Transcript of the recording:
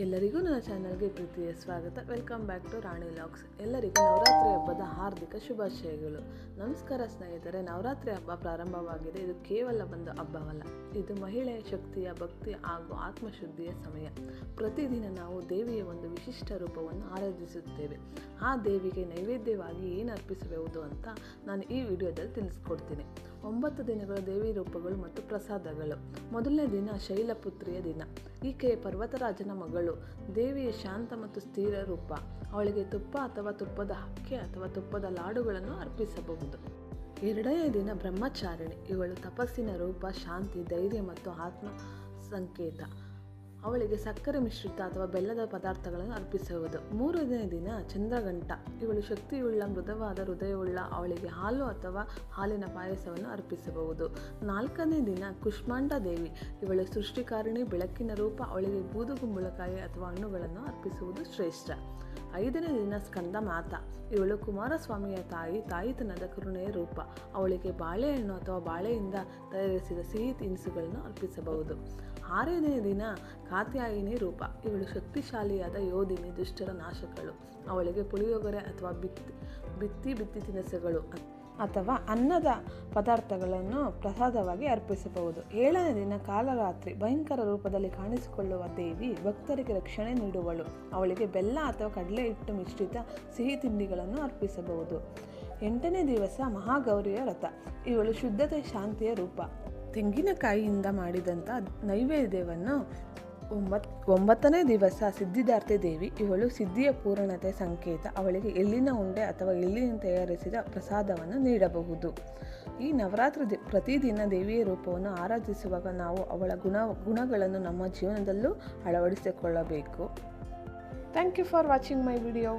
ಎಲ್ಲರಿಗೂ ನನ್ನ ಚಾನಲ್ಗೆ ಪ್ರೀತಿಯ ಸ್ವಾಗತ. Welcome back to Rani locks ಎಲ್ಲರಿಗೂ ನವರಾತ್ರಿ ಹಬ್ಬದ ಹಾರ್ದಿಕ ಶುಭಾಶಯಗಳು. ನಮಸ್ಕಾರ ಸ್ನೇಹಿತರೆ, ನವರಾತ್ರಿ ಹಬ್ಬ ಪ್ರಾರಂಭವಾಗಿದೆ. ಇದು ಕೇವಲ ಒಂದು ಹಬ್ಬವಲ್ಲ, ಇದು ಮಹಿಳೆಯ ಶಕ್ತಿಯ ಭಕ್ತಿ ಹಾಗೂ ಆತ್ಮಶುದ್ಧಿಯ ಸಮಯ. ಪ್ರತಿದಿನ ನಾವು ದೇವಿಯ ಒಂದು ವಿಶಿಷ್ಟ ರೂಪವನ್ನು ಆರಾಧಿಸುತ್ತೇವೆ. ಆ ದೇವಿಗೆ ನೈವೇದ್ಯವಾಗಿ ಏನು ಅರ್ಪಿಸಬಹುದು ಅಂತ ನಾನು ಈ ವಿಡಿಯೋದಲ್ಲಿ ತಿಳಿಸ್ಕೊಡ್ತೀನಿ. ಒಂಬತ್ತು ದಿನಗಳ ದೇವಿ ರೂಪಗಳು ಮತ್ತು ಪ್ರಸಾದಗಳು. ಮೊದಲನೇ ದಿನ ಶೈಲಪುತ್ರಿಯ ದಿನ. ಈಕೆ ಪರ್ವತರಾಜನ ಮಗಳು ದೇವಿಯ ಶಾಂತ ಮತ್ತು ಸ್ಥಿರ ರೂಪ. ಅವಳಿಗೆ ತುಪ್ಪ ಅಥವಾ ತುಪ್ಪದ ಹಕ್ಕೆ ಅಥವಾ ತುಪ್ಪದ ಲಾಡುಗಳನ್ನು ಅರ್ಪಿಸಬಹುದು. ಎರಡನೇ ದಿನ ಬ್ರಹ್ಮಚಾರಿಣಿ. ಇವಳು ತಪಸ್ಸಿನ ರೂಪ, ಶಾಂತಿ, ಧೈರ್ಯ ಮತ್ತು ಆತ್ಮ ಸಂಕೇತ ಅವಳಿಗೆ ಸಕ್ಕರೆ ಮಿಶ್ರಿತ ಅಥವಾ ಬೆಲ್ಲದ ಪದಾರ್ಥಗಳನ್ನು ಅರ್ಪಿಸುವುದು. ಮೂರನೇ ದಿನ ಚಂದ್ರಗಂಟ ಇವಳು ಶಕ್ತಿಯುಳ್ಳ, ಮೃದುವಾದ, ಹೃದಯವುಳ್ಳ, ಅವಳಿಗೆ ಹಾಲು ಅಥವಾ ಹಾಲಿನ ಪಾಯಸವನ್ನು ಅರ್ಪಿಸಬಹುದು. ನಾಲ್ಕನೇ ದಿನ ಕುಷ್ಮಾಂಡ ದೇವಿ. ಇವಳು ಸೃಷ್ಟಿಕಾರಿಣಿ ಬೆಳಕಿನ ರೂಪ ಅವಳಿಗೆ ಬೂದುಗುಂಬಳಕಾಯಿ ಅಥವಾ ಹಣ್ಣುಗಳನ್ನು ಅರ್ಪಿಸುವುದು ಶ್ರೇಷ್ಠ. ಐದನೇ ದಿನ ಸ್ಕಂದ ಮಾತ. ಇವಳು ಕುಮಾರಸ್ವಾಮಿಯ ತಾಯಿ ತಾಯಿತನದ ಕರುಣೆಯ ರೂಪ. ಅವಳಿಗೆ ಬಾಳೆಹಣ್ಣು ಅಥವಾ ಬಾಳೆಯಿಂದ ತಯಾರಿಸಿದ ಸಿಹಿ ತಿನಿಸುಗಳನ್ನು ಅರ್ಪಿಸಬಹುದು. ಆರನೇ ದಿನ ಕಾತ್ಯಾಯಿನಿ ರೂಪ. ಇವಳು ಶಕ್ತಿಶಾಲಿಯಾದ ಯೋಧಿನಿ ದುಷ್ಟರ ನಾಶಕಳು ಅವಳಿಗೆ ಪುಳಿಯೋಗರೆ ಅಥವಾ ಬಿತ್ತಿ ಬಿತ್ತಿ ಬಿತ್ತಿ ತಿನಿಸುಗಳು ಅಥವಾ ಅನ್ನದ ಪದಾರ್ಥಗಳನ್ನು ಪ್ರಸಾದವಾಗಿ ಅರ್ಪಿಸಬಹುದು. ಏಳನೇ ದಿನ ಕಾಲರಾತ್ರಿ ಭಯಂಕರ ರೂಪದಲ್ಲಿ ಕಾಣಿಸಿಕೊಳ್ಳುವ ದೇವಿ ಭಕ್ತರಿಗೆ ರಕ್ಷಣೆ ನೀಡುವಳು. ಅವಳಿಗೆ ಬೆಲ್ಲ ಅಥವಾ ಕಡಲೆ ಹಿಟ್ಟು ಮಿಶ್ರಿತ ಸಿಹಿ ತಿಂಡಿಗಳನ್ನು ಅರ್ಪಿಸಬಹುದು. ಎಂಟನೇ ದಿವಸ ಮಹಾಗೌರಿಯ ವ್ರತ. ಇವಳು ಶುದ್ಧತೆ, ಶಾಂತಿಯ ರೂಪ. ತೆಂಗಿನಕಾಯಿಯಿಂದ ಮಾಡಿದಂಥ ನೈವೇದ್ಯವನ್ನು ಒಂಬತ್, ಒಂಬತ್ತನೇ ದಿವಸ ಸಿದ್ಧಿದಾರ್ತೆ ದೇವಿ, ಇವಳು ಸಿದ್ಧಿಯ ಪೂರ್ಣತೆ ಸಂಕೇತ, ಅವಳಿಗೆ ಎಲ್ಲಿನ ಉಂಡೆ ಅಥವಾ ಎಲ್ಲಿನ ತಯಾರಿಸಿದ ಪ್ರಸಾದವನ್ನು ನೀಡಬಹುದು. ಈ ನವರಾತ್ರಿ ದಿ, ಪ್ರತಿದಿನ ದೇವಿಯ ರೂಪವನ್ನು ಆರಾಧಿಸುವಾಗ ನಾವು ಅವಳ ಗುಣ, ಗುಣಗಳನ್ನು ನಮ್ಮ ಜೀವನದಲ್ಲೂ ಅಳವಡಿಸಿಕೊಳ್ಳಬೇಕು. Thank you for watching my video